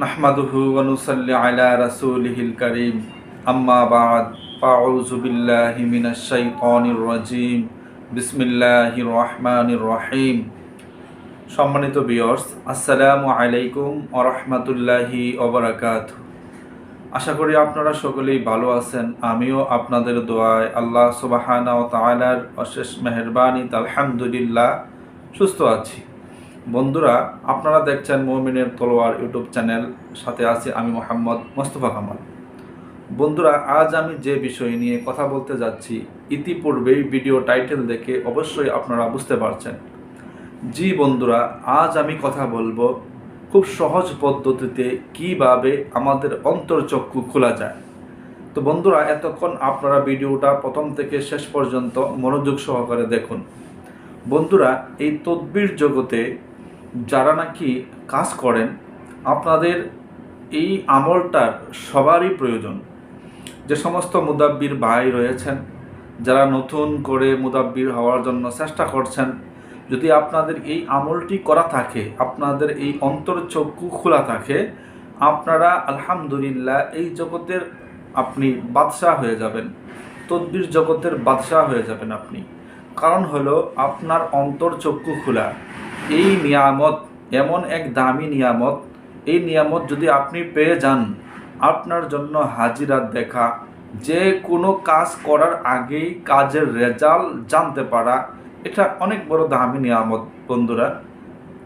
নাহমাদুহু على رسوله الكريم. اما بعد اعوذ بالله من الشيطان الرجيم. بسم الله الرحمن রহিম সম্মানিত ভিউয়ার্স আসসালামু আলাইকুম ওয়া রাহমাতুল্লাহি ওয়া বারাকাতু আশা করি আপনারা সকলেই ভালো আছেন। আমিও আপনাদের দোয়ায় আল্লাহ সুবাহানা ওয়া তাআলার অশেষ মেহরবানি আলহামদুলিল্লাহ সুস্থ আছি। বন্ধুরা, আপনারা দেখছেন মমিনের তলোয়ার ইউটিউব চ্যানেল। সাথে আছি আমি মোহাম্মদ মোস্তফা কামাল। বন্ধুরা, আজ আমি যে বিষয় নিয়ে কথা বলতে যাচ্ছি, ইতিপূর্বেই ভিডিও টাইটেল দেখে অবশ্যই আপনারা বুঝতে পারছেন। জি বন্ধুরা, আজ আমি কথা বলব খুব সহজ পদ্ধতিতে কীভাবে আমাদের অন্তর্চক্ষু খোলা যায়। তো বন্ধুরা, এতক্ষণ আপনারা ভিডিওটা প্রথম থেকে শেষ পর্যন্ত মনোযোগ সহকারে দেখুন। বন্ধুরা, এই তদ্বির জগতে যারা নাকি কাজ করেন, আপনাদের এই আমলটার সবারই প্রয়োজন। যে সমস্ত মুদাব্বির ভাই রয়েছেন, যারা নতুন করে মুদাব্বির হওয়ার জন্য চেষ্টা করছেন, যদি আপনাদের এই আমলটি করা থাকে, আপনাদের এই অন্তর্চক্ষু খোলা থাকে, আপনারা আলহামদুলিল্লাহ এই জগতের আপনি বাদশাহ হয়ে যাবেন, তদ্বির জগতের বাদশাহ হয়ে যাবেন আপনি। কারণ হলো আপনার অন্তর্চক্ষু খোলা। এই নিয়ামত, এমন এক দামি নিয়ামত, এই নিয়ামত যদি আপনি পেয়ে যান, আপনার জন্য হাজিরা দেখা। যে কোনো কাজ করার আগেই কাজের রেজাল্ট জানতে পারা, এটা অনেক বড় দামি নিয়ামত, বন্ধুরা।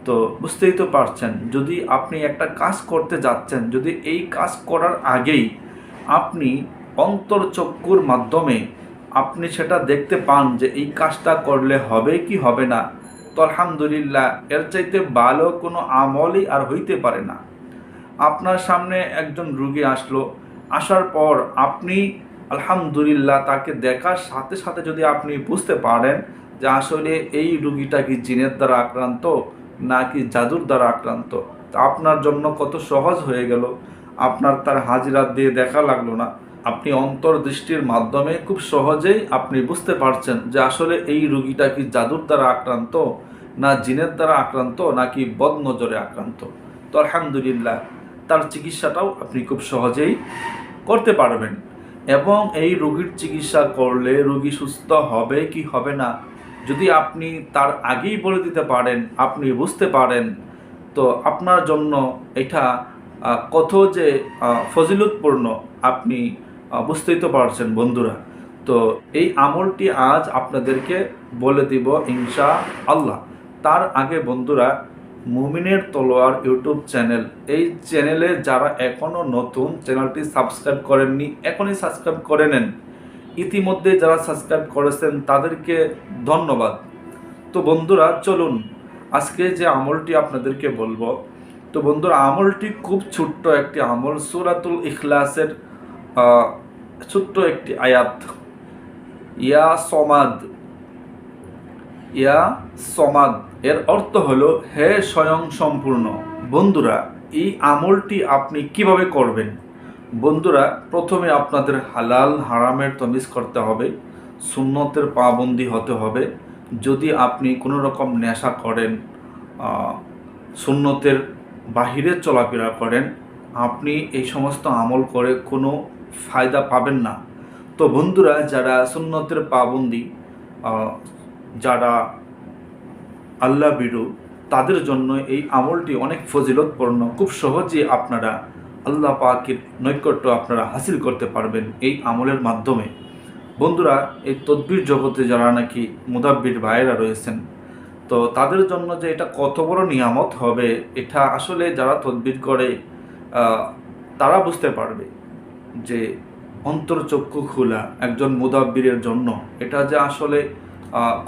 তো বুঝতেই তো পারছেন, যদি আপনি একটা কাজ করতে যাচ্ছেন, যদি এই কাজ করার আগেই আপনি অন্তর্চক্ষুর মাধ্যমে আপনি সেটা দেখতে পান যে এই কাজটা করলে হবে কি হবে না তো আলহামদুলিল্লাহ, এর চাইতে ভালো কোনো আমলই আর হইতে পারে না। আপনার সামনে একজন রুগী আসলো, আসার পর আপনি আলহামদুলিল্লাহ তাকে দেখার সাথে সাথে যদি আপনি বুঝতে পারেন যে আসলে এই রুগীটা কি জিনের দ্বারা আক্রান্ত নাকি জাদুর দ্বারা আক্রান্ত, তা আপনার জন্য কত সহজ হয়ে গেল। আপনার তার হাজিরা দিয়ে দেখা লাগল না। আপনি অন্তর্দৃষ্টির মাধ্যমে খুব সহজেই আপনি বুঝতে পারছেন যে আসলে এই রুগীটা কি জাদুর দ্বারা আক্রান্ত, না জিনের দ্বারা আক্রান্ত, নাকি বদনজরে আক্রান্ত? তো আলহামদুলিল্লাহ, তার চিকিৎসাটাও আপনি খুব সহজেই করতে পারবেন। এবং এই রোগীর চিকিৎসা করলে রোগী সুস্থ হবে কি হবে না, যদি আপনি তার আগেই বলে দিতে পারেন, আপনি বুঝতে পারেন, তো আপনার জন্য এটা কত যে ফজিলতপূর্ণ আপনি বুঝতেই তো পারছেন বন্ধুরা। তো এই আমলটি আজ আপনাদেরকে বলে দিব ইনশা আল্লাহ তার আগে বন্ধুরা, মুমিনের তলোয়ার ইউটিউব চ্যানেল। এই চ্যানেলে যারা এখনও নতুন, চ্যানেলটি সাবস্ক্রাইব করেননি, এখনই সাবস্ক্রাইব করে নেন। ইতিমধ্যে যারা সাবস্ক্রাইব করেছেন, তাদেরকে ধন্যবাদ। তো বন্ধুরা, চলুন আজকে যে আমলটি আপনাদেরকে বলব। তো বন্ধুরা, আমলটি খুব ছোট্ট একটি আমল, সুরাতুল ইখলাসের ছোট্ট একটি আয়াত। ইয়া সমাদ। ইয়া সমাদ। এর অর্থ হলো, হে স্বয়ং সম্পূর্ণ। বন্ধুরা, এই আমলটি আপনি কীভাবে করবেন? বন্ধুরা, প্রথমে আপনাদের হালাল, হারামের তমিজ করতে হবে। সুন্নতের পাবন্দি হতে হবে। যদি আপনি কোনো রকম নেশা করেন সুন্নতের বাহিরে চলাফেরা করেন, আপনি এই সমস্ত আমল করে কোনো ফায়দা পাবেন না। তো বন্ধুরা, যারা সুন্নতের পাবন্দি যারা আল্লাহ বিরু, তাদের জন্য এই আমলটি অনেক ফজিলতপূর্ণ। খুব সহজে আপনারা আল্লাহ পাকের নৈকট্য আপনারা হাসিল করতে পারবেন এই আমলের মাধ্যমে। বন্ধুরা, এই তদ্বির জগতে যারা নাকি মুদাব্বির ভাইয়েরা রয়েছেন, তো তাদের জন্য যে এটা কত বড় নিয়ামত হবে, এটা আসলে যারা তদ্বির করে তারা বুঝতে পারবে। যে অন্তর্চক্ষু খোলা একজন মুদাব্বিরের জন্য, এটা যে আসলে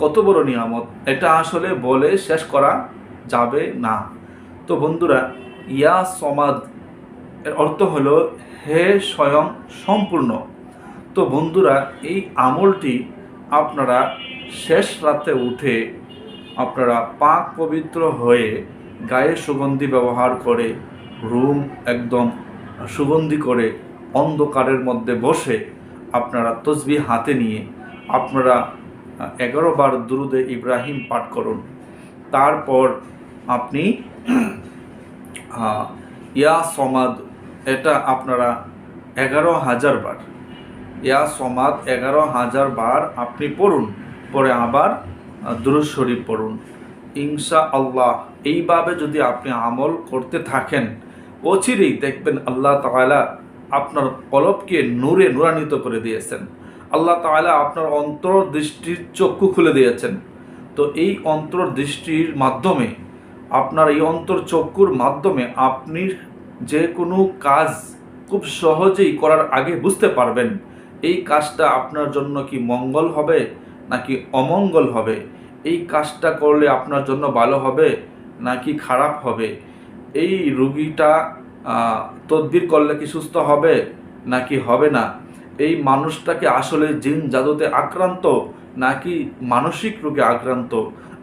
কত বড় নিয়ামত, এটা আসলে বলে শেষ করা যাবে না। তো বন্ধুরা, ইয়া সমাদ এর অর্থ হলো হে স্বয়ং সম্পূর্ণ। তো বন্ধুরা, এই আমলটি আপনারা শেষ রাতে উঠে আপনারা পাক পবিত্র হয়ে গায়ে সুগন্ধি ব্যবহার করে, রুম একদম সুগন্ধি করে অন্ধকারের মধ্যে বসে আপনারা তসবি হাতে নিয়ে আপনারা এগারো বার দুরুদে ইব্রাহিম পাঠ করুন। তারপর আপনি ইয়া সমাদ, এটা আপনারা এগারো হাজার বার। ইয়া সমাদ এগারো হাজার বার আপনি পড়ুন, পরে আবার দুরুদ শরীফ পড়ুন। ইনশা আল্লাহ এইভাবে যদি আপনি আমল করতে থাকেন, অচিরেই দেখবেন আল্লাহ তাআলা আপনার কলবকে নূরে নূরান্বিত করে দিয়েছেন। আল্লাহ তাআলা আপনার অন্তর্দৃষ্টির চক্ষু খুলে দিয়েছেন। তো এই অন্তর্দৃষ্টির মাধ্যমে, আপনার এই অন্তর চক্ষুর মাধ্যমে আপনি যে কোনো কাজ খুব সহজেই করার আগে বুঝতে পারবেন, এই কাজটা আপনার জন্য কি মঙ্গল হবে নাকি অমঙ্গল হবে? এই কাজটা করলে আপনার জন্য ভালো হবে নাকি খারাপ হবে? এই রুগীটা তদবির করলে কি সুস্থ হবে নাকি হবে না? এই মানুষটাকে আসলে জিন জাদুতে আক্রান্ত নাকি মানসিক রোগে আক্রান্ত?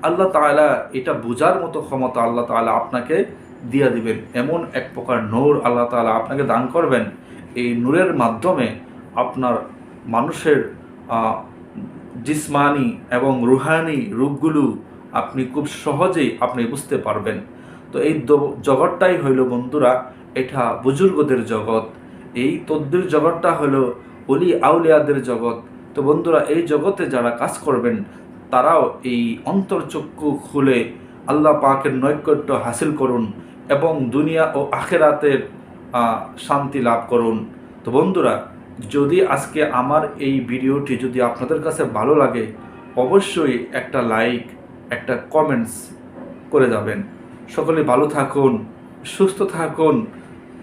আল্লাহ তাআলা এটা বোঝার মতো ক্ষমতা আল্লাহ তাআলা আপনাকে দিয়ে দিবেন। এমন এক প্রকার নূর আল্লাহ তাআলা আপনাকে দান করবেন। এই নূরের মাধ্যমে আপনার মানুষের জিসমানি এবং রুহানি রূপগুলো আপনি খুব সহজেই আপনি বুঝতে পারবেন। তো এই জগৎটাই হইল বন্ধুরা এটা বুজুর্গদের জগৎ। এই তদ্বির জগৎটা হলো অলি আউলিয়াদের জগৎ। তো বন্ধুরা, এই জগতে যারা কাজ করবেন, তারাও এই অন্তর্চক্ষু খুলে আল্লাহ পাকের নৈকট্য হাসিল করুন এবং দুনিয়া ও আখেরাতের শান্তি লাভ করুন। তো বন্ধুরা, যদি আজকে আমার এই ভিডিওটি যদি আপনাদের কাছে ভালো লাগে, অবশ্যই একটা লাইক, একটা কমেন্টস করে যাবেন। সকলে ভালো থাকুন, সুস্থ থাকুন